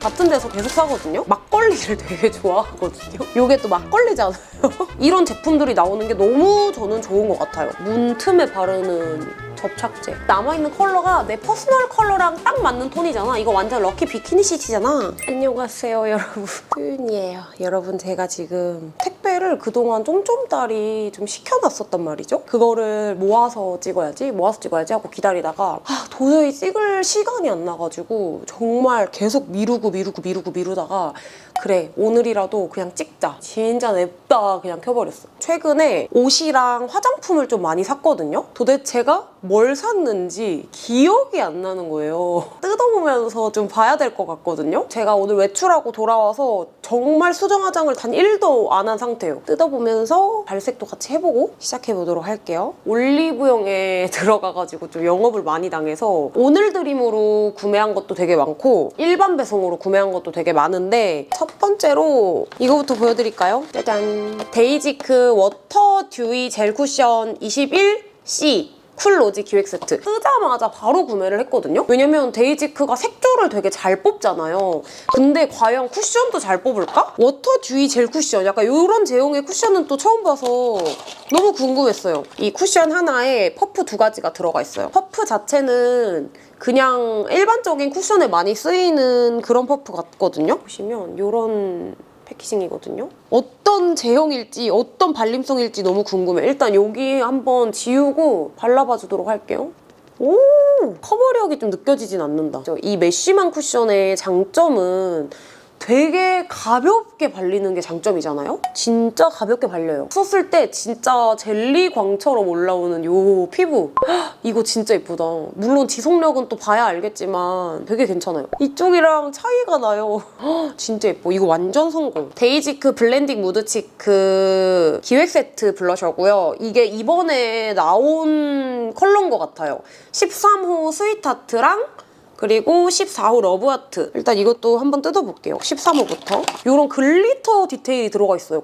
같은 데서 계속 사거든요. 막걸리를 되게 좋아하거든요. 이게 또 막걸리잖아요. 이런 제품들이 나오는 게 너무 저는 좋은 것 같아요. 문 틈에 바르는 접착제. 남아있는 컬러가 내 퍼스널 컬러랑 딱 맞는 톤이잖아. 이거 완전 럭키 비키니 시티잖아. 안녕하세요, 여러분. 수윤이에요. 여러분, 제가 지금 택배를 그동안 쫌쫌따리 좀 시켜놨었단 말이죠. 그거를 모아서 찍어야지, 모아서 찍어야지 하고 기다리다가 아, 도저히 찍을 시간이 안 나가지고 정말 계속 미루고 미루고 미루고 미루다가 그래 오늘이라도 그냥 찍자. 진짜 냅다 그냥 켜버렸어. 최근에 옷이랑 화장품을 좀 많이 샀거든요? 도대체 제가 뭘 샀는지 기억이 안 나는 거예요. 뜯어보면서 좀 봐야 될 것 같거든요? 제가 오늘 외출하고 돌아와서 정말 수정 화장을 단 1도 안 한 상태예요. 뜯어보면서 발색도 같이 해보고 시작해보도록 할게요. 올리브영에 들어가가지고 좀 영업을 많이 당해서 오늘 드림으로 구매한 것도 되게 많고 일반 배송으로 구매한 것도 되게 많은데 첫 번째로 이거부터 보여드릴까요? 짜잔 데이지크 워터 듀이 젤 쿠션 21C 쿨 로지 기획 세트 뜨자마자 바로 구매를 했거든요. 왜냐면 데이지크가 색조를 되게 잘 뽑잖아요. 근데 과연 쿠션도 잘 뽑을까? 워터 듀이 젤 쿠션. 약간 이런 제형의 쿠션은 또 처음 봐서 너무 궁금했어요. 이 쿠션 하나에 퍼프 두 가지가 들어가 있어요. 퍼프 자체는 그냥 일반적인 쿠션에 많이 쓰이는 그런 퍼프 같거든요. 보시면 이런 패키징이거든요. 어떤 제형일지 어떤 발림성일지 너무 궁금해. 일단 여기 한번 지우고 발라봐 주도록 할게요. 오 커버력이 좀 느껴지진 않는다. 저이 메쉬만 쿠션의 장점은 되게 가볍게 발리는 게 장점이잖아요? 진짜 가볍게 발려요. 썼을 때 진짜 젤리 광처럼 올라오는 요 피부. 헉, 이거 진짜 예쁘다. 물론 지속력은 또 봐야 알겠지만 되게 괜찮아요. 이쪽이랑 차이가 나요. 헉, 진짜 예뻐. 이거 완전 성공. 데이지크 블렌딩 무드 치크 기획 세트 블러셔고요. 이게 이번에 나온 컬러인 것 같아요. 13호 스위트하트랑 그리고 14호 러브하트. 일단 이것도 한번 뜯어볼게요. 13호부터. 이런 글리터 디테일이 들어가 있어요.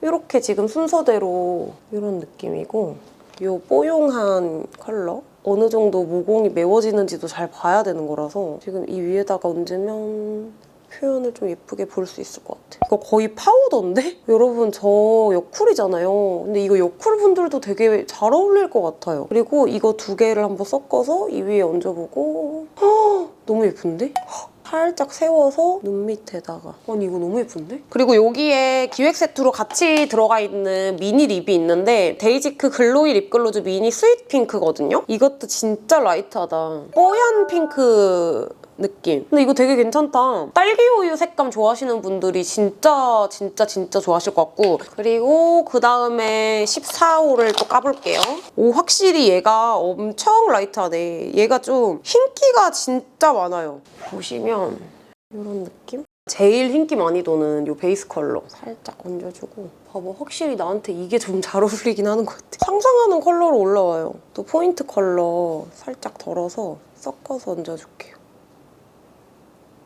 이렇게 지금 순서대로 이런 느낌이고 이 뽀용한 컬러. 어느 정도 모공이 메워지는지도 잘 봐야 되는 거라서 지금 이 위에다가 얹으면 표현을 좀 예쁘게 볼 수 있을 것 같아. 이거 거의 파우더인데? 여러분 저 여쿨이잖아요. 근데 이거 여쿨 분들도 되게 잘 어울릴 것 같아요. 그리고 이거 두 개를 한번 섞어서 이 위에 얹어보고 헉, 너무 예쁜데? 헉, 살짝 세워서 눈 밑에다가 아니 이거 너무 예쁜데? 그리고 여기에 기획 세트로 같이 들어가 있는 미니 립이 있는데 데이지크 글로이 립글로즈 미니 스윗 핑크거든요? 이것도 진짜 라이트하다. 뽀얀 핑크 느낌. 근데 이거 되게 괜찮다. 딸기 우유 색감 좋아하시는 분들이 진짜 진짜 진짜 좋아하실 것 같고 그리고 그 다음에 14호를 또 까볼게요. 오 확실히 얘가 엄청 라이트하네. 얘가 좀 흰기가 진짜 많아요. 보시면 이런 느낌? 제일 흰기 많이 도는 이 베이스 컬러 살짝 얹어주고 봐봐 확실히 나한테 이게 좀 잘 어울리긴 하는 것 같아 상상하는 컬러로 올라와요 또 포인트 컬러 살짝 덜어서 섞어서 얹어줄게요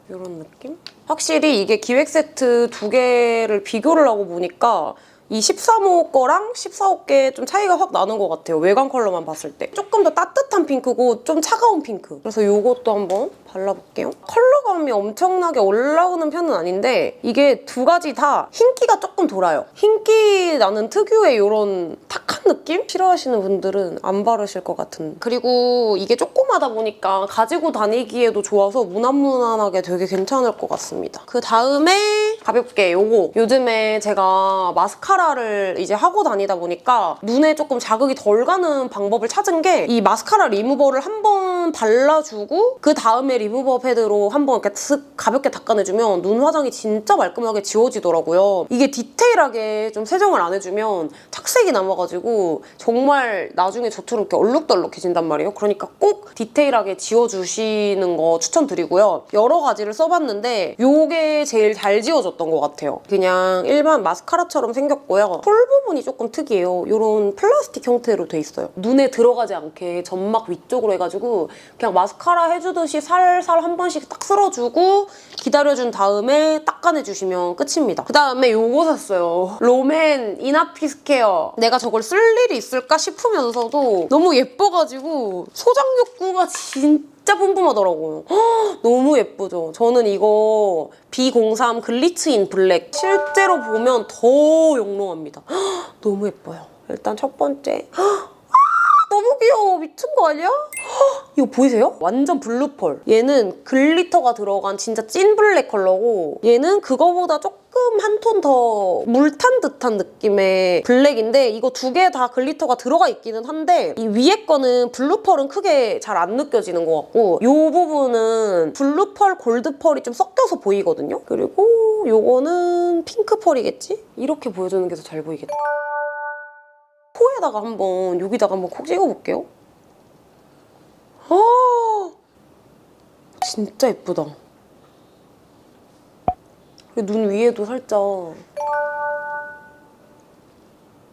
이런 느낌? 확실히 이게 기획 세트 두 개를 비교를 하고 보니까 이 13호 거랑 14호 게 좀 차이가 확 나는 것 같아요. 외관 컬러만 봤을 때. 조금 더 따뜻한 핑크고 좀 차가운 핑크. 그래서 이것도 한번 발라볼게요. 컬러감이 엄청나게 올라오는 편은 아닌데 이게 두 가지 다 흰기가 조금 돌아요. 흰기 나는 특유의 이런 탁한 느낌? 싫어하시는 분들은 안 바르실 것 같은. 그리고 이게 조그마다 보니까 가지고 다니기에도 좋아서 무난무난하게 되게 괜찮을 것 같습니다. 그 다음에 가볍게 요거. 요즘에 제가 마스카라를 이제 하고 다니다 보니까 눈에 조금 자극이 덜 가는 방법을 찾은 게 이 마스카라 리무버를 한 번 발라주고 그 다음에 리무버 패드로 한번 이렇게 슥 가볍게 닦아내주면 눈 화장이 진짜 말끔하게 지워지더라고요. 이게 디테일하게 좀 세정을 안 해주면 착색이 남아가지고 정말 나중에 저처럼 이렇게 얼룩덜룩해진단 말이에요. 그러니까 꼭 디테일하게 지워주시는 거 추천드리고요. 여러 가지를 써봤는데 이게 제일 잘 지워졌던 것 같아요. 그냥 일반 마스카라처럼 생겼고요. 폴 부분이 조금 특이해요. 이런 플라스틱 형태로 돼 있어요. 눈에 들어가지 않게 점막 위쪽으로 해가지고 그냥 마스카라 해주듯이 살살 한 번씩 딱 쓸어주고 기다려준 다음에 닦아내주시면 끝입니다. 그 다음에 요거 샀어요. 롬앤 이나피스 케어. 내가 저걸 쓸 일이 있을까 싶으면서도 너무 예뻐가지고 소장용 입구가 진짜 뿜뿜하더라고요. 헉, 너무 예쁘죠? 저는 이거 B03 글리츠 인 블랙 실제로 보면 더 영롱합니다. 헉, 너무 예뻐요. 일단 첫 번째 너무 귀여워. 미친 거 아니야? 헉, 이거 보이세요? 완전 블루펄. 얘는 글리터가 들어간 진짜 찐 블랙 컬러고 얘는 그거보다 조금 한 톤 더 물탄 듯한 느낌의 블랙인데 이거 두 개 다 글리터가 들어가 있기는 한데 이 위에 거는 블루펄은 크게 잘 안 느껴지는 것 같고 이 부분은 블루펄, 골드펄이 좀 섞여서 보이거든요. 그리고 요거는 핑크펄이겠지? 이렇게 보여주는 게 더 잘 보이겠다. 코에다가 한번 여기다가 한번 콕 찍어볼게요. 아 진짜 예쁘다. 눈 위에도 살짝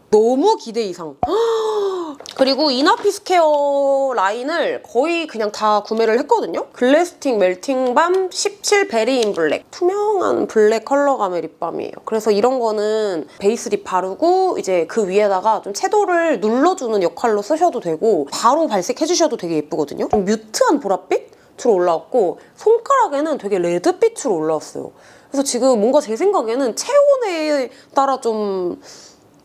너무 기대 이상. 그리고 이너피스 케어 라인을 거의 그냥 다 구매를 했거든요. 글래스틱 멜팅밤 17 베리인 블랙. 투명한 블랙 컬러감의 립밤이에요. 그래서 이런 거는 베이스 립 바르고 이제 그 위에다가 좀 채도를 눌러주는 역할로 쓰셔도 되고 바로 발색해주셔도 되게 예쁘거든요. 좀 뮤트한 보랏빛 으로 올라왔고 손가락에는 되게 레드빛으로 올라왔어요. 그래서 지금 뭔가 제 생각에는 체온에 따라 좀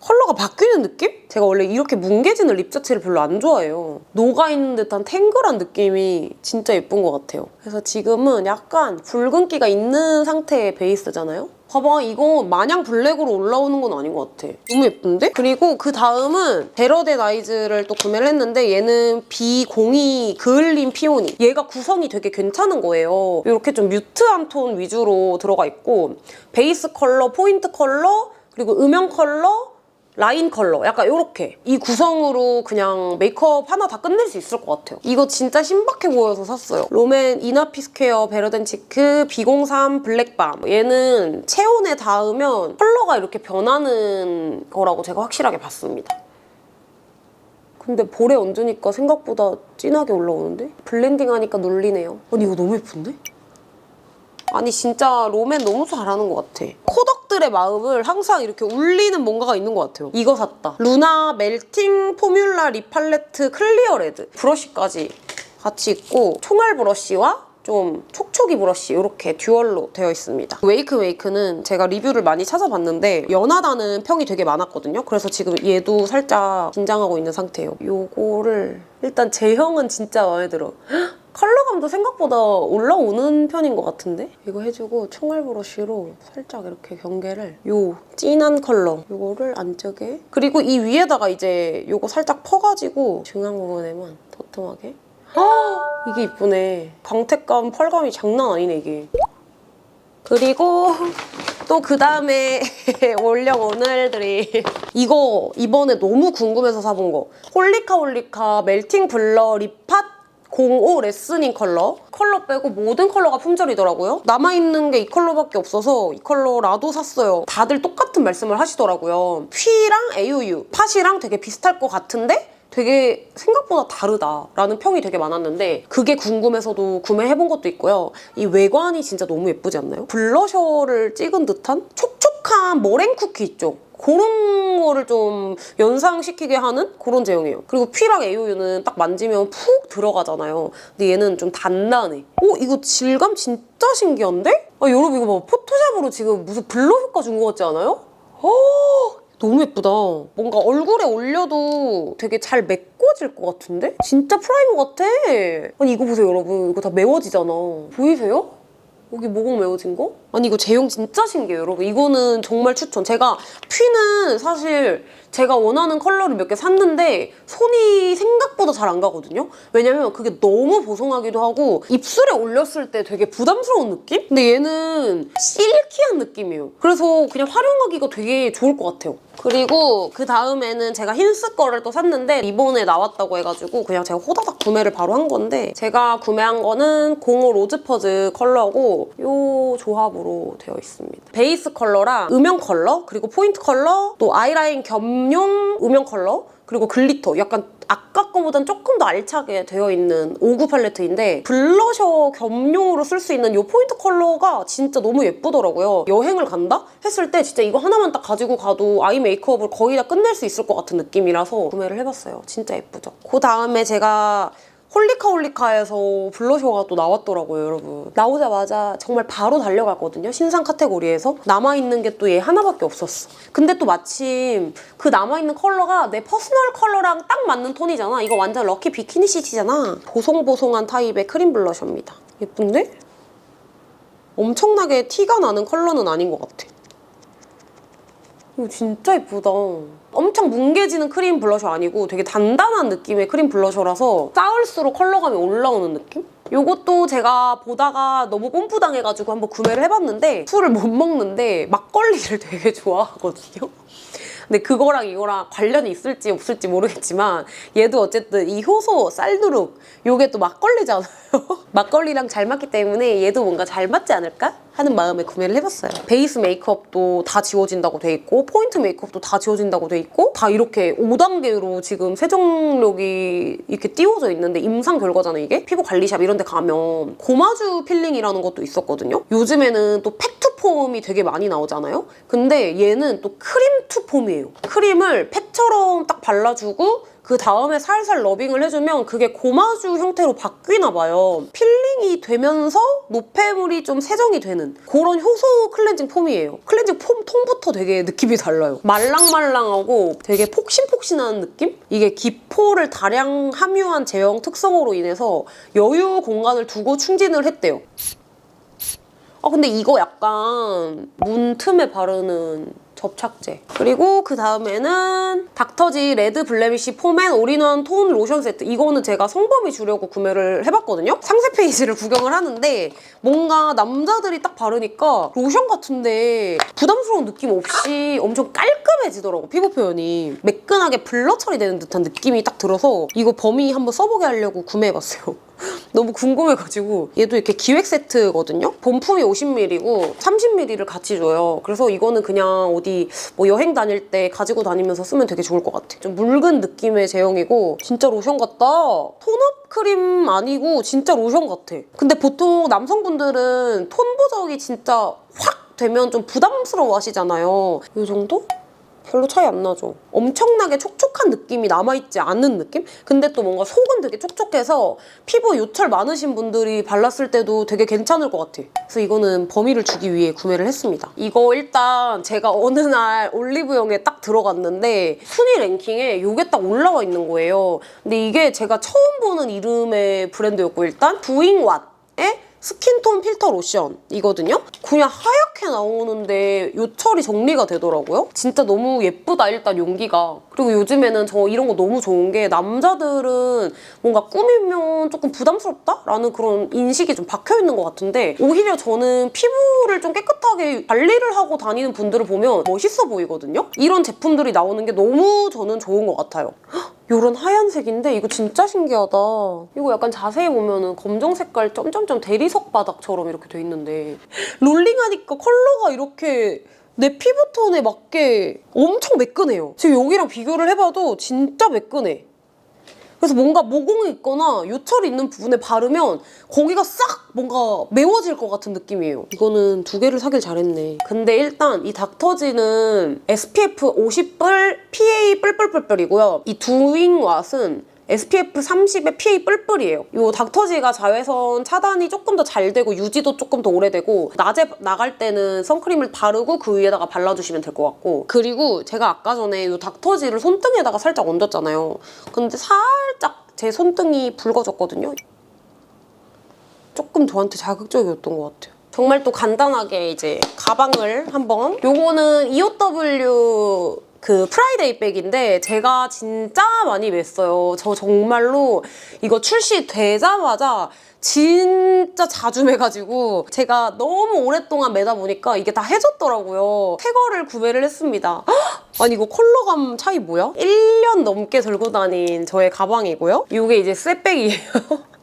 컬러가 바뀌는 느낌? 제가 원래 이렇게 뭉개지는 립 자체를 별로 안 좋아해요. 녹아있는 듯한 탱글한 느낌이 진짜 예쁜 것 같아요. 그래서 지금은 약간 붉은기가 있는 상태의 베이스잖아요? 봐봐 이거 마냥 블랙으로 올라오는 건 아닌 것 같아. 너무 예쁜데? 그리고 그 다음은 베러데 나이즈를 또 구매를 했는데 얘는 B02 그을린 피오니. 얘가 구성이 되게 괜찮은 거예요. 이렇게 좀 뮤트한 톤 위주로 들어가 있고 베이스 컬러, 포인트 컬러, 그리고 음영 컬러, 라인 컬러 약간 이렇게 이 구성으로 그냥 메이크업 하나 다 끝낼 수 있을 것 같아요. 이거 진짜 신박해 보여서 샀어요. 롬앤 이나피스퀘어 베러덴치크 B03 블랙밤 얘는 체온에 닿으면 컬러가 이렇게 변하는 거라고 제가 확실하게 봤습니다. 근데 볼에 얹으니까 생각보다 진하게 올라오는데? 블렌딩 하니까 놀리네요. 아니 이거 너무 예쁜데? 아니 진짜 롬앤 너무 잘하는 것 같아. 코덕 들의 마음을 항상 이렇게 울리는 뭔가가 있는 것 같아요. 이거 샀다. 루나 멜팅 포뮬라 립 팔레트 클리어 레드. 브러쉬까지 같이 있고 총알 브러쉬와 좀 촉촉이 브러쉬 이렇게 듀얼로 되어 있습니다. 웨이크 웨이크는 제가 리뷰를 많이 찾아봤는데 연하다는 평이 되게 많았거든요. 그래서 지금 얘도 살짝 긴장하고 있는 상태예요. 요거를 일단 제형은 진짜 마음에 들어. 헉, 컬러감도 생각보다 올라오는 편인 것 같은데? 이거 해주고 총알 브러쉬로 살짝 이렇게 경계를 요 진한 컬러 요거를 안쪽에 그리고 이 위에다가 이제 요거 살짝 퍼가지고 중앙 부분에만 도톰하게 아, 이게 이쁘네. 광택감, 펄감이 장난 아니네, 이게. 그리고 또 그 다음에 올영 오늘들이 이거 이번에 너무 궁금해서 사본 거 홀리카 홀리카 멜팅 블러 립팟 05 레스닝 컬러 컬러 빼고 모든 컬러가 품절이더라고요 남아있는 게 이 컬러밖에 없어서 이 컬러라도 샀어요 다들 똑같은 말씀을 하시더라고요 휘랑 AUU 팟이랑 되게 비슷할 것 같은데 되게 생각보다 다르다라는 평이 되게 많았는데 그게 궁금해서도 구매해본 것도 있고요. 이 외관이 진짜 너무 예쁘지 않나요? 블러셔를 찍은 듯한 촉촉한 머랭 쿠키 있죠? 그런 거를 좀 연상시키게 하는 그런 제형이에요. 그리고 퓨랑 에이오유는 딱 만지면 푹 들어가잖아요. 근데 얘는 좀 단단해. 어? 이거 질감 진짜 신기한데? 아, 여러분 이거 봐. 포토샵으로 지금 무슨 블러 효과 준거 같지 않아요? 어, 너무 예쁘다. 뭔가 얼굴에 올려도 되게 잘 메꿔질 것 같은데? 진짜 프라이머 같아. 아니 이거 보세요 여러분. 이거 다 메워지잖아. 보이세요? 여기 모공 메워진 거? 아니 이거 제형 진짜 신기해요 여러분. 이거는 정말 추천. 제가 퓨는 사실 제가 원하는 컬러를 몇 개 샀는데 손이 생각보다 잘 안 가거든요. 왜냐면 그게 너무 보송하기도 하고 입술에 올렸을 때 되게 부담스러운 느낌? 근데 얘는 실키한 느낌이에요. 그래서 그냥 활용하기가 되게 좋을 것 같아요. 그리고 그 다음에는 제가 흰스 거를 또 샀는데 이번에 나왔다고 해가지고 그냥 제가 호다닥 구매를 바로 한 건데 제가 구매한 거는 05 로즈퍼즈 컬러고 이 조합으로 되어 있습니다. 베이스 컬러랑 음영 컬러 그리고 포인트 컬러 또 아이라인 겸용 음영 컬러 그리고 글리터 약간 아까 거보단 조금 더 알차게 되어 있는 59 팔레트인데 블러셔 겸용으로 쓸 수 있는 이 포인트 컬러가 진짜 너무 예쁘더라고요. 여행을 간다? 했을 때 진짜 이거 하나만 딱 가지고 가도 아이 메이크업을 거의 다 끝낼 수 있을 것 같은 느낌이라서 구매를 해봤어요. 진짜 예쁘죠? 그 다음에 제가 홀리카 홀리카에서 블러셔가 또 나왔더라고요, 여러분. 나오자마자 정말 바로 달려갔거든요, 신상 카테고리에서. 남아있는 게 또 얘 하나밖에 없었어. 근데 또 마침 그 남아있는 컬러가 내 퍼스널 컬러랑 딱 맞는 톤이잖아. 이거 완전 럭키 비키니 시티잖아. 보송보송한 타입의 크림 블러셔입니다. 예쁜데? 엄청나게 티가 나는 컬러는 아닌 것 같아. 이거 진짜 예쁘다. 엄청 뭉개지는 크림 블러셔 아니고 되게 단단한 느낌의 크림 블러셔라서 쌓을수록 컬러감이 올라오는 느낌? 요것도 제가 보다가 너무 뽐뿌당해가지고 한번 구매를 해봤는데 술을 못 먹는데 막걸리를 되게 좋아하거든요. 근데 그거랑 이거랑 관련이 있을지 없을지 모르겠지만 얘도 어쨌든 이 효소 쌀누룩 요게 또 막걸리잖아요. 막걸리랑 잘 맞기 때문에 얘도 뭔가 잘 맞지 않을까 하는 마음에 구매를 해봤어요. 베이스 메이크업도 다 지워진다고 돼 있고 포인트 메이크업도 다 지워진다고 돼 있고 다 이렇게 5단계로 지금 세정력이 이렇게 띄워져 있는데 임상 결과잖아요 이게 피부 관리샵 이런 데 가면 고마주 필링이라는 것도 있었거든요. 요즘에는 또 팩투 폼이 되게 많이 나오잖아요. 근데 얘는 또 크림 투 폼이에요. 크림을 팩처럼 딱 발라주고 그 다음에 살살 러빙을 해주면 그게 고마주 형태로 바뀌나 봐요. 필 링이 되면서 노폐물이 좀 세정이 되는 그런 효소 클렌징 폼이에요. 클렌징 폼 톤부터 되게 느낌이 달라요. 말랑말랑하고 되게 폭신폭신한 느낌? 이게 기포를 다량 함유한 제형 특성으로 인해서 여유 공간을 두고 충진을 했대요. 아 근데 이거 약간 문 틈에 바르는 접착제. 그리고 그 다음에는 닥터지 레드 블레미쉬 폼앤 올인원 톤 로션 세트. 이거는 제가 성범이 주려고 구매를 해봤거든요. 상세 페이지를 구경을 하는데 뭔가 남자들이 딱 바르니까 로션 같은데 부담스러운 느낌 없이 엄청 깔끔해지더라고 피부 표현이. 매끈하게 블러 처리되는 듯한 느낌이 딱 들어서 이거 범위 한번 써보게 하려고 구매해봤어요 너무 궁금해가지고 얘도 이렇게 기획 세트거든요. 본품이 50ml고 30ml를 같이 줘요. 그래서 이거는 그냥 어디 뭐 여행 다닐 때 가지고 다니면서 쓰면 되게 좋을 것 같아. 좀 묽은 느낌의 제형이고 진짜 로션 같다. 톤업 크림 아니고 진짜 로션 같아. 근데 보통 남성분들은 톤 보정이 진짜 확 되면 좀 부담스러워 하시잖아요. 이 정도? 별로 차이 안 나죠. 엄청나게 촉촉한 느낌이 남아있지 않는 느낌? 근데 또 뭔가 속은 되게 촉촉해서 피부 요철 많으신 분들이 발랐을 때도 되게 괜찮을 것 같아. 그래서 이거는 범위를 주기 위해 구매를 했습니다. 이거 일단 제가 어느 날 올리브영에 딱 들어갔는데 순위 랭킹에 이게 딱 올라와 있는 거예요. 근데 이게 제가 처음 보는 이름의 브랜드였고 일단 부잉왓의 스킨톤 필터 로션이거든요. 그냥 하얗게 나오는데 요철이 정리가 되더라고요. 진짜 너무 예쁘다 일단 용기가. 그리고 요즘에는 저 이런 거 너무 좋은 게 남자들은 뭔가 꾸미면 조금 부담스럽다 라는 그런 인식이 좀 박혀 있는 것 같은데 오히려 저는 피부를 좀 깨끗하게 관리를 하고 다니는 분들을 보면 멋있어 보이거든요. 이런 제품들이 나오는 게 너무 저는 좋은 것 같아요. 요런 하얀색인데 이거 진짜 신기하다. 이거 약간 자세히 보면은 검정 색깔 점점점 대리석 바닥처럼 이렇게 돼 있는데 롤링하니까 컬러가 이렇게 내 피부톤에 맞게 엄청 매끈해요. 지금 여기랑 비교를 해봐도 진짜 매끈해. 그래서 뭔가 모공이 있거나 요철이 있는 부분에 바르면 거기가 싹 뭔가 메워질 것 같은 느낌이에요. 이거는 두 개를 사길 잘했네. 근데 일단 이 닥터지는 SPF 50뿔 PA 뿔뿔뿔뿔이고요. 이 두윙왓은 SPF 30에 PA 뿔뿔이에요. 이 닥터지가 자외선 차단이 조금 더 잘 되고 유지도 조금 더 오래되고 낮에 나갈 때는 선크림을 바르고 그 위에다가 발라주시면 될 것 같고 그리고 제가 아까 전에 이 닥터지를 손등에다가 살짝 얹었잖아요. 근데 살짝 제 손등이 붉어졌거든요. 조금 저한테 자극적이었던 것 같아요. 정말 또 간단하게 이제 가방을 한번 요거는 EOW 그 프라이데이 백인데 제가 진짜 많이 맸어요. 저 정말로 이거 출시되자마자 진짜 자주 매가지고 제가 너무 오랫동안 매다 보니까 이게 다 해졌더라고요. 새 거를 구매를 했습니다. 헉! 아니 이거 컬러감 차이 뭐야? 1년 넘게 들고 다닌 저의 가방이고요. 이게 이제 쇠백이에요.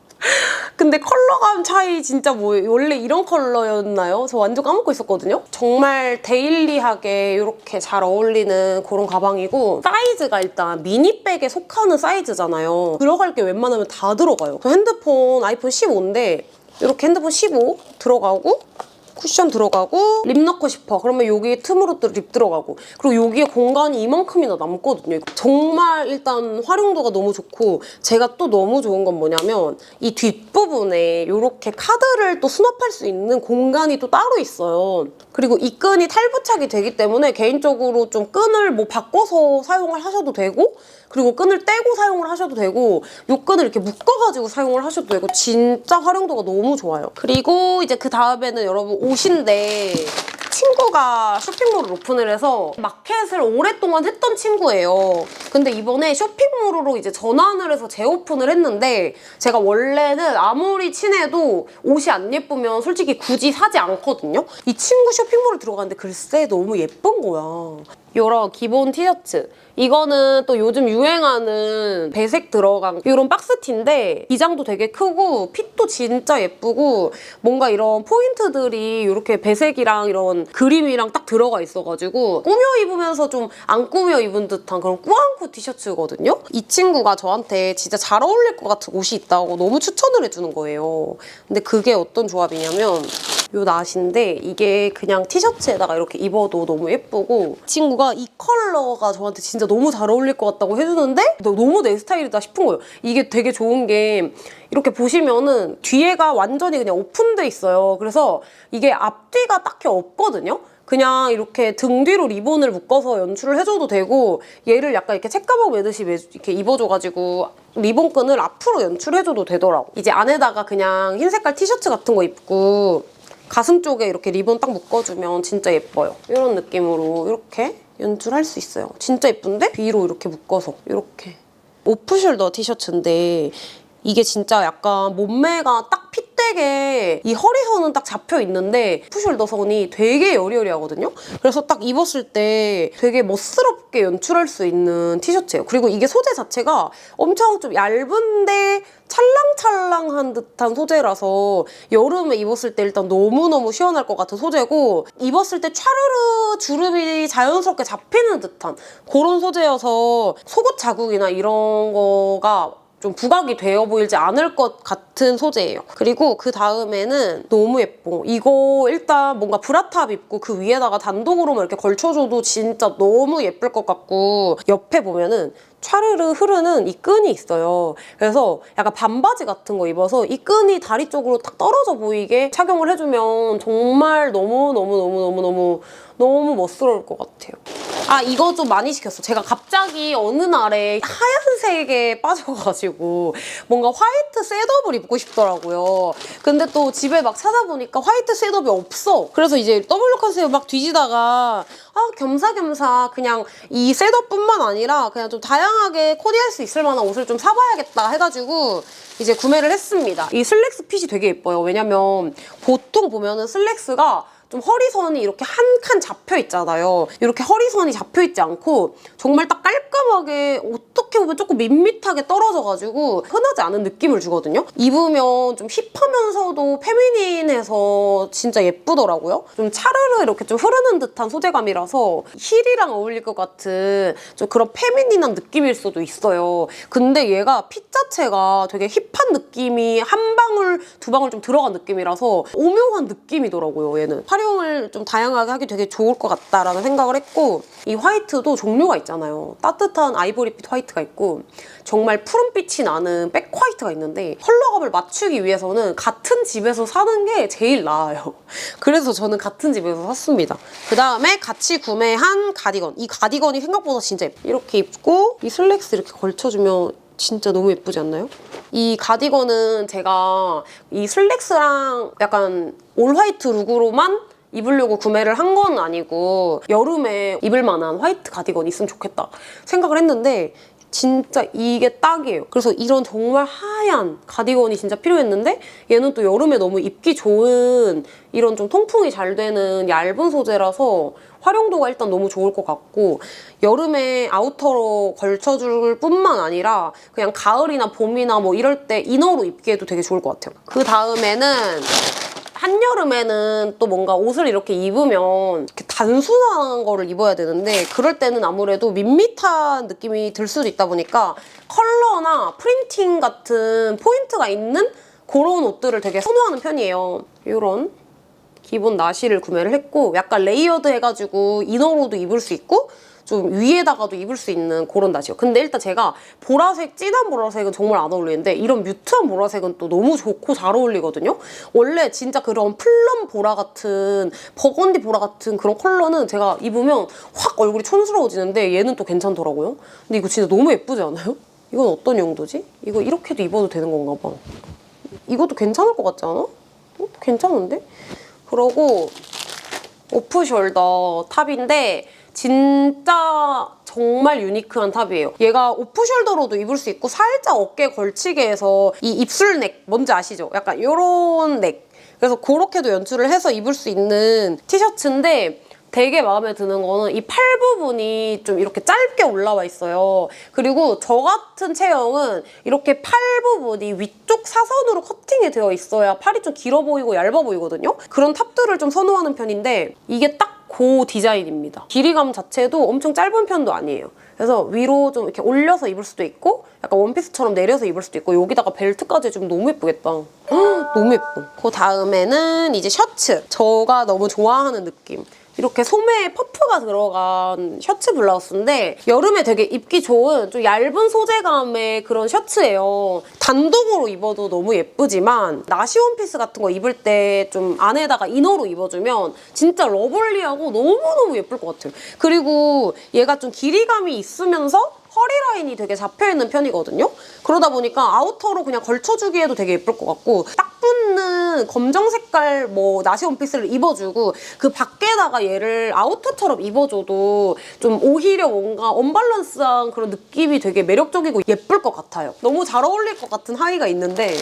근데 컬러감 차이 진짜 뭐 원래 이런 컬러였나요? 저 완전 까먹고 있었거든요. 정말 데일리하게 이렇게 잘 어울리는 그런 가방이고 사이즈가 일단 미니백에 속하는 사이즈잖아요. 들어갈 게 웬만하면 다 들어가요. 저 핸드폰 아이폰 15인데 이렇게 핸드폰 15 들어가고 쿠션 들어가고 립 넣고 싶어. 그러면 여기 틈으로 또 립 들어가고 그리고 여기에 공간이 이만큼이나 남거든요. 정말 일단 활용도가 너무 좋고 제가 또 너무 좋은 건 뭐냐면 이 뒷부분에 이렇게 카드를 또 수납할 수 있는 공간이 또 따로 있어요. 그리고 이 끈이 탈부착이 되기 때문에 개인적으로 좀 끈을 뭐 바꿔서 사용을 하셔도 되고 그리고 끈을 떼고 사용을 하셔도 되고 요 끈을 이렇게 묶어가지고 사용을 하셔도 되고 진짜 활용도가 너무 좋아요. 그리고 이제 그 다음에는 여러분 옷인데 친구가 쇼핑몰을 오픈을 해서 마켓을 오랫동안 했던 친구예요. 근데 이번에 쇼핑몰로 이제 전환을 해서 재오픈을 했는데 제가 원래는 아무리 친해도 옷이 안 예쁘면 솔직히 굳이 사지 않거든요. 이 친구 쇼핑몰을 들어갔는데 글쎄 너무 예쁜 거야. 이런 기본 티셔츠. 이거는 또 요즘 유행하는 배색 들어간 이런 박스티인데 기장도 되게 크고 핏도 진짜 예쁘고 뭔가 이런 포인트들이 이렇게 배색이랑 이런 그림이랑 딱 들어가 있어가지고 꾸며 입으면서 좀 안 꾸며 입은 듯한 그런 꾸안꾸 티셔츠거든요. 이 친구가 저한테 진짜 잘 어울릴 것 같은 옷이 있다고 너무 추천을 해주는 거예요. 근데 그게 어떤 조합이냐면 요 낫인데 이게 그냥 티셔츠에다가 이렇게 입어도 너무 예쁘고 이 친구가 이 컬러가 저한테 진짜 너무 잘 어울릴 것 같다고 해주는데 너- 너무 내 스타일이다 싶은 거예요. 이게 되게 좋은 게 이렇게 보시면은 뒤에가 완전히 그냥 오픈돼 있어요. 그래서 이게 앞뒤가 딱히 없거든요. 그냥 이렇게 등 뒤로 리본을 묶어서 연출을 해줘도 되고 얘를 약간 이렇게 책가방 매듯이 매- 이렇게 입어줘가지고 리본끈을 앞으로 연출해줘도 되더라고. 이제 안에다가 그냥 흰 색깔 티셔츠 같은 거 입고 가슴 쪽에 이렇게 리본 딱 묶어주면 진짜 예뻐요. 이런 느낌으로 이렇게 연출할 수 있어요. 진짜 예쁜데? 뒤로 이렇게 묶어서 이렇게. 오프숄더 티셔츠인데 이게 진짜 약간 몸매가 딱 핏되게 이 허리선은 딱 잡혀 있는데 오프숄더 선이 되게 여리여리하거든요. 그래서 딱 입었을 때 되게 멋스럽게 연출할 수 있는 티셔츠예요. 그리고 이게 소재 자체가 엄청 좀 얇은데 찰랑찰랑한 듯한 소재라서 여름에 입었을 때 일단 너무너무 시원할 것 같은 소재고 입었을 때 촤르르 주름이 자연스럽게 잡히는 듯한 그런 소재여서 속옷 자국이나 이런 거가 좀 부각이 되어 보이지 않을 것 같은 소재예요. 그리고 그 다음에는 너무 예뻐. 이거 일단 뭔가 브라탑 입고 그 위에다가 단독으로만 이렇게 걸쳐줘도 진짜 너무 예쁠 것 같고 옆에 보면은 촤르르 흐르는 이 끈이 있어요. 그래서 약간 반바지 같은 거 입어서 이 끈이 다리 쪽으로 딱 떨어져 보이게 착용을 해주면 정말 너무너무너무너무너무 너무 멋스러울 것 같아요. 아 이거 좀 많이 시켰어. 제가 갑자기 어느 날에 하얀색에 빠져가지고 뭔가 화이트 셋업을 입고 싶더라고요. 근데 또 집에 막 찾아보니까 화이트 셋업이 없어. 그래서 이제 W 컨셉 막 뒤지다가 아 겸사겸사 그냥 이 셋업뿐만 아니라 그냥 좀 다양하게 코디할 수 있을 만한 옷을 좀 사봐야겠다 해가지고 이제 구매를 했습니다. 이 슬랙스 핏이 되게 예뻐요. 왜냐면 보통 보면은 슬랙스가 좀 허리선이 이렇게 한 칸 잡혀 있잖아요. 이렇게 허리선이 잡혀 있지 않고 정말 딱 깔끔하게 어떻게 보면 조금 밋밋하게 떨어져가지고 흔하지 않은 느낌을 주거든요. 입으면 좀 힙하면서도 페미닌해서 진짜 예쁘더라고요. 좀 차르르 이렇게 좀 흐르는 듯한 소재감이라서 힐이랑 어울릴 것 같은 좀 그런 페미닌한 느낌일 수도 있어요. 근데 얘가 핏 자체가 되게 힙한 느낌이 한 방울 두 방울 좀 들어간 느낌이라서 오묘한 느낌이더라고요. 얘는 활용을 좀 다양하게 하기 되게 좋을 것 같다라는 생각을 했고 이 화이트도 종류가 있잖아요. 따뜻한 아이보리빛 화이트가 있고 정말 푸른빛이 나는 백 화이트가 있는데 컬러감을 맞추기 위해서는 같은 집에서 사는 게 제일 나아요. 그래서 저는 같은 집에서 샀습니다. 그 다음에 같이 구매한 가디건. 이 가디건이 생각보다 진짜 예뻐요. 이렇게 입고 이 슬랙스 이렇게 걸쳐주면 진짜 너무 예쁘지 않나요? 이 가디건은 제가 이 슬랙스랑 약간 올 화이트 룩으로만 입으려고 구매를 한 건 아니고 여름에 입을 만한 화이트 가디건 있으면 좋겠다 생각을 했는데 진짜 이게 딱이에요. 그래서 이런 정말 하얀 가디건이 진짜 필요했는데 얘는 또 여름에 너무 입기 좋은 이런 좀 통풍이 잘 되는 얇은 소재라서 활용도가 일단 너무 좋을 것 같고 여름에 아우터로 걸쳐줄 뿐만 아니라 그냥 가을이나 봄이나 뭐 이럴 때 이너로 입기에도 되게 좋을 것 같아요. 그 다음에는 한여름에는 또 뭔가 옷을 이렇게 입으면 이렇게 단순한 거를 입어야 되는데 그럴 때는 아무래도 밋밋한 느낌이 들 수도 있다 보니까 컬러나 프린팅 같은 포인트가 있는 그런 옷들을 되게 선호하는 편이에요. 이런 기본 나시를 구매를 했고 약간 레이어드 해가지고 이너로도 입을 수 있고 좀 위에다가도 입을 수 있는 그런 나시요. 근데 일단 제가 보라색, 진한 보라색은 정말 안 어울리는데 이런 뮤트한 보라색은 또 너무 좋고 잘 어울리거든요. 원래 진짜 그런 플럼 보라 같은 버건디 보라 같은 그런 컬러는 제가 입으면 확 얼굴이 촌스러워지는데 얘는 또 괜찮더라고요. 근데 이거 진짜 너무 예쁘지 않아요? 이건 어떤 용도지? 이거 이렇게도 입어도 되는 건가 봐. 이것도 괜찮을 것 같지 않아? 어? 괜찮은데? 그러고 오프숄더 탑인데 진짜 정말 유니크한 탑이에요. 얘가 오프숄더로도 입을 수 있고 살짝 어깨 걸치게 해서 이 입술 넥 뭔지 아시죠? 약간 이런 넥. 그래서 그렇게도 연출을 해서 입을 수 있는 티셔츠인데 되게 마음에 드는 거는 이 팔 부분이 좀 이렇게 짧게 올라와 있어요. 그리고 저 같은 체형은 이렇게 팔 부분이 위쪽 사선으로 커팅이 되어 있어야 팔이 좀 길어 보이고 얇아 보이거든요. 그런 탑들을 좀 선호하는 편인데 이게 딱 그 디자인입니다. 길이감 자체도 엄청 짧은 편도 아니에요. 그래서 위로 좀 이렇게 올려서 입을 수도 있고 약간 원피스처럼 내려서 입을 수도 있고 여기다가 벨트까지 해주면 너무 예쁘겠다. 헉, 너무 예뻐. 그 다음에는 이제 셔츠. 저가 너무 좋아하는 느낌. 이렇게 소매에 퍼프가 들어간 셔츠 블라우스인데 여름에 되게 입기 좋은 좀 얇은 소재감의 그런 셔츠예요. 단독으로 입어도 너무 예쁘지만 나시 원피스 같은 거 입을 때 좀 안에다가 이너로 입어주면 진짜 러블리하고 너무너무 예쁠 것 같아요. 그리고 얘가 좀 길이감이 있으면서 허리 라인이 되게 잡혀있는 편이거든요. 그러다 보니까 아우터로 그냥 걸쳐주기에도 되게 예쁠 것 같고 딱 붙는 검정 색깔 뭐 나시 원피스를 입어주고 그 밖에다가 얘를 아우터처럼 입어줘도 좀 오히려 뭔가 언밸런스한 그런 느낌이 되게 매력적이고 예쁠 것 같아요. 너무 잘 어울릴 것 같은 하의가 있는데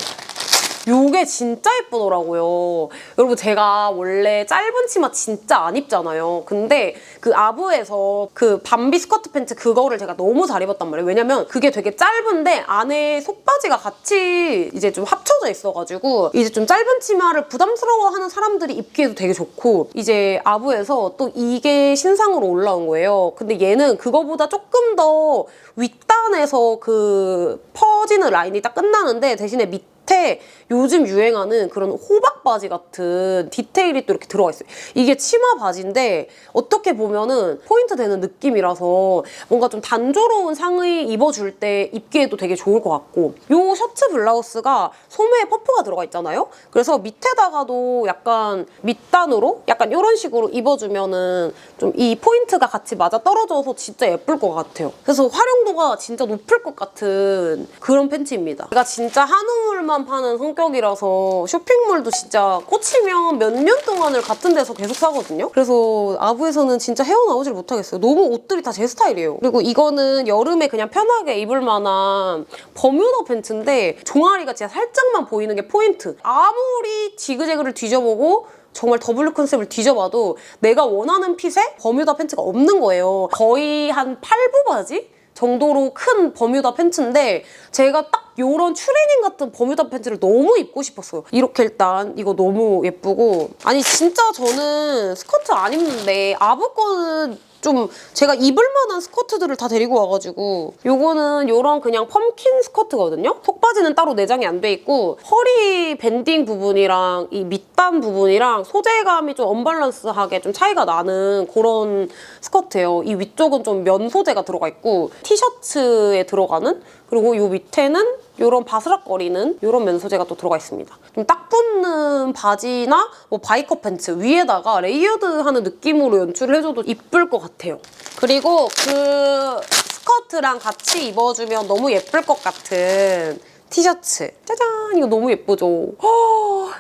요게 진짜 예쁘더라고요. 여러분 제가 원래 짧은 치마 진짜 안 입잖아요. 근데 그 아부에서 그 밤비 스커트 팬츠 그거를 제가 너무 잘 입었단 말이에요. 왜냐면 그게 되게 짧은데 안에 속바지가 같이 이제 좀 합쳐져 있어가지고 이제 좀 짧은 치마를 부담스러워하는 사람들이 입기에도 되게 좋고 이제 아부에서 또 이게 신상으로 올라온 거예요. 근데 얘는 그거보다 조금 더 윗단에서 그 퍼지는 라인이 딱 끝나는데 대신에 밑 밑에 요즘 유행하는 그런 호박 바지 같은 디테일이 또 이렇게 들어가 있어요. 이게 치마 바지인데 어떻게 보면은 포인트 되는 느낌이라서 뭔가 좀 단조로운 상의 입어줄 때 입기에도 되게 좋을 것 같고 요 셔츠 블라우스가 소매에 퍼프가 들어가 있잖아요. 그래서 밑에다가도 약간 밑단으로 약간 이런 식으로 입어주면은 좀 이 포인트가 같이 맞아 떨어져서 진짜 예쁠 것 같아요. 그래서 활용도가 진짜 높을 것 같은 그런 팬츠입니다. 제가 진짜 한우물만 파는 성격이라서 쇼핑몰도 진짜 꽂히면 몇 년 동안을 같은 데서 계속 사거든요. 그래서 아부에서는 진짜 헤어나오질 못하겠어요. 너무 옷들이 다 제 스타일이에요. 그리고 이거는 여름에 그냥 편하게 입을 만한 버뮤다 팬츠인데 종아리가 진짜 살짝만 보이는 게 포인트. 아무리 지그재그를 뒤져보고 정말 더블 컨셉을 뒤져봐도 내가 원하는 핏에 버뮤다 팬츠가 없는 거예요. 거의 한 8부 바지? 정도로 큰 버뮤다 팬츠인데 제가 딱 요런 추리닝 같은 버뮤다 팬츠를 너무 입고 싶었어요. 이렇게 일단 이거 너무 예쁘고 아니 진짜 저는 스커트 안 입는데 아부 거는 좀 제가 입을 만한 스커트들을 다 데리고 와가지고 요거는 요런 그냥 펌킨 스커트거든요? 속바지는 따로 내장이 안 돼 있고 허리 밴딩 부분이랑 이 밑단 부분이랑 소재감이 좀 언밸런스하게 좀 차이가 나는 그런 스커트예요. 이 위쪽은 좀 면 소재가 들어가 있고 티셔츠에 들어가는 그리고 요 밑에는 요런 바스락거리는 요런 면 소재가 또 들어가 있습니다. 좀 딱 붙는 바지나 뭐 바이커 팬츠 위에다가 레이어드하는 느낌으로 연출을 해줘도 이쁠 것 같아요. 그리고 그 스커트랑 같이 입어주면 너무 예쁠 것 같은 티셔츠. 짜잔! 이거 너무 예쁘죠? 허,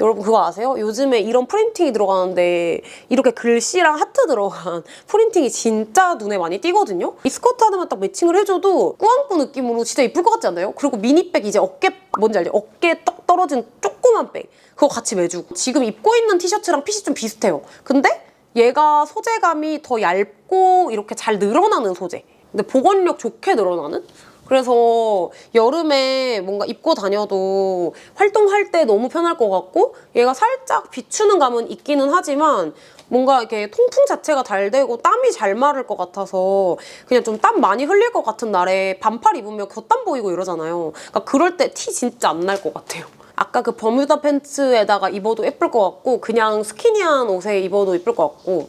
여러분 그거 아세요? 요즘에 이런 프린팅이 들어가는데 이렇게 글씨랑 하트 들어간 프린팅이 진짜 눈에 많이 띄거든요? 이 스커트 하나만 딱 매칭을 해줘도 꾸안꾸 느낌으로 진짜 이쁠 것 같지 않나요? 그리고 미니백 이제 어깨 뭔지 알죠? 어깨에 떡 떨어진 조그만 백 그거 같이 매주고 지금 입고 있는 티셔츠랑 핏이 좀 비슷해요 근데 얘가 소재감이 더 얇고 이렇게 잘 늘어나는 소재 근데 보건력 좋게 늘어나는? 그래서 여름에 뭔가 입고 다녀도 활동할 때 너무 편할 것 같고 얘가 살짝 비추는 감은 있기는 하지만 뭔가 이렇게 통풍 자체가 잘 되고 땀이 잘 마를 것 같아서 그냥 좀 땀 많이 흘릴 것 같은 날에 반팔 입으면 곁땀 보이고 이러잖아요. 그러니까 그럴 때 티 진짜 안 날 것 같아요. 아까 그 버뮤다 팬츠에다가 입어도 예쁠 것 같고 그냥 스키니한 옷에 입어도 예쁠 것 같고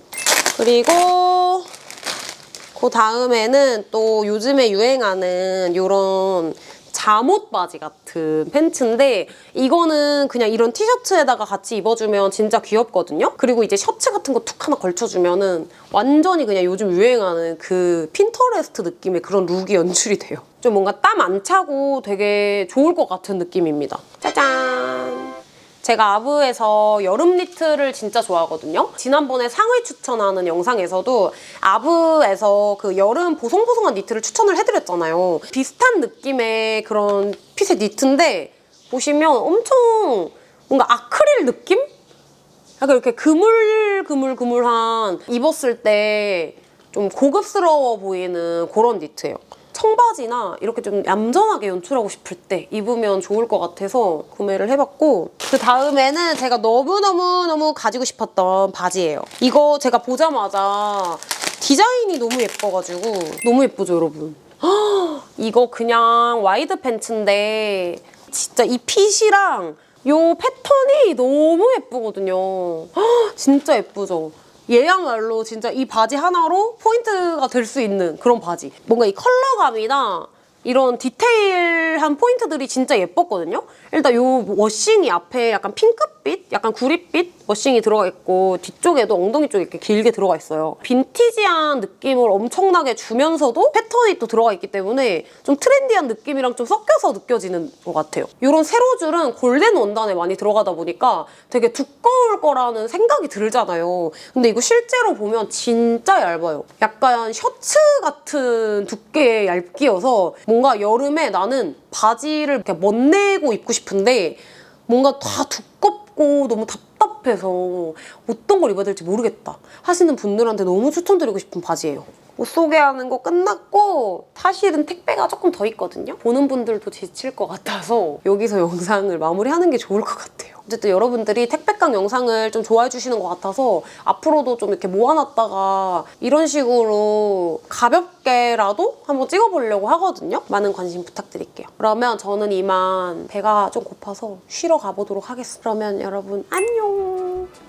그리고 그 다음에는 또 요즘에 유행하는 이런 잠옷 바지 같은 팬츠인데 이거는 그냥 이런 티셔츠에다가 같이 입어주면 진짜 귀엽거든요. 그리고 이제 셔츠 같은 거 툭 하나 걸쳐주면은 완전히 그냥 요즘 유행하는 그 핀터레스트 느낌의 그런 룩이 연출이 돼요. 좀 뭔가 땀 안 차고 되게 좋을 것 같은 느낌입니다. 짜잔! 제가 아브에서 여름 니트를 진짜 좋아하거든요. 지난번에 상의 추천하는 영상에서도 아브에서 그 여름 보송보송한 니트를 추천을 해드렸잖아요. 비슷한 느낌의 그런 핏의 니트인데 보시면 엄청 뭔가 아크릴 느낌? 약간 이렇게 그물그물그물한 입었을 때 좀 고급스러워 보이는 그런 니트예요. 청바지나 이렇게 좀 얌전하게 연출하고 싶을 때 입으면 좋을 것 같아서 구매를 해봤고 그 다음에는 제가 너무너무너무 가지고 싶었던 바지예요. 이거 제가 보자마자 디자인이 너무 예뻐가지고 너무 예쁘죠 여러분? 헉, 이거 그냥 와이드 팬츠인데 진짜 이 핏이랑 요 패턴이 너무 예쁘거든요. 헉, 진짜 예쁘죠? 얘야말로 진짜 이 바지 하나로 포인트가 될 수 있는 그런 바지. 뭔가 이 컬러감이나 이런 디테일한 포인트들이 진짜 예뻤거든요. 일단 요 워싱이 앞에 약간 핑크 빛, 약간 구릿빛 워싱이 들어가 있고 뒤쪽에도 엉덩이 쪽에 이렇게 길게 들어가 있어요. 빈티지한 느낌을 엄청나게 주면서도 패턴이 또 들어가 있기 때문에 좀 트렌디한 느낌이랑 좀 섞여서 느껴지는 것 같아요. 이런 세로 줄은 골덴 원단에 많이 들어가다 보니까 되게 두꺼울 거라는 생각이 들잖아요. 근데 이거 실제로 보면 진짜 얇아요. 약간 셔츠 같은 두께의 얇기여서 뭔가 여름에 나는 바지를 이렇게 멋내고 입고 싶은데 뭔가 다 두껍 고 너무 답답해서 어떤 걸 입어야 될지 모르겠다 하시는 분들한테 너무 추천드리고 싶은 바지예요. 옷 소개하는 거 끝났고 사실은 택배가 조금 더 있거든요. 보는 분들도 지칠 것 같아서 여기서 영상을 마무리하는 게 좋을 것 같아요. 어쨌든 여러분들이 택배깡 영상을 좀 좋아해 주시는 것 같아서 앞으로도 좀 이렇게 모아놨다가 이런 식으로 가볍게라도 한번 찍어보려고 하거든요. 많은 관심 부탁드릴게요. 그러면 저는 이만 배가 좀 고파서 쉬러 가보도록 하겠습니다. 그러면 여러분 안녕.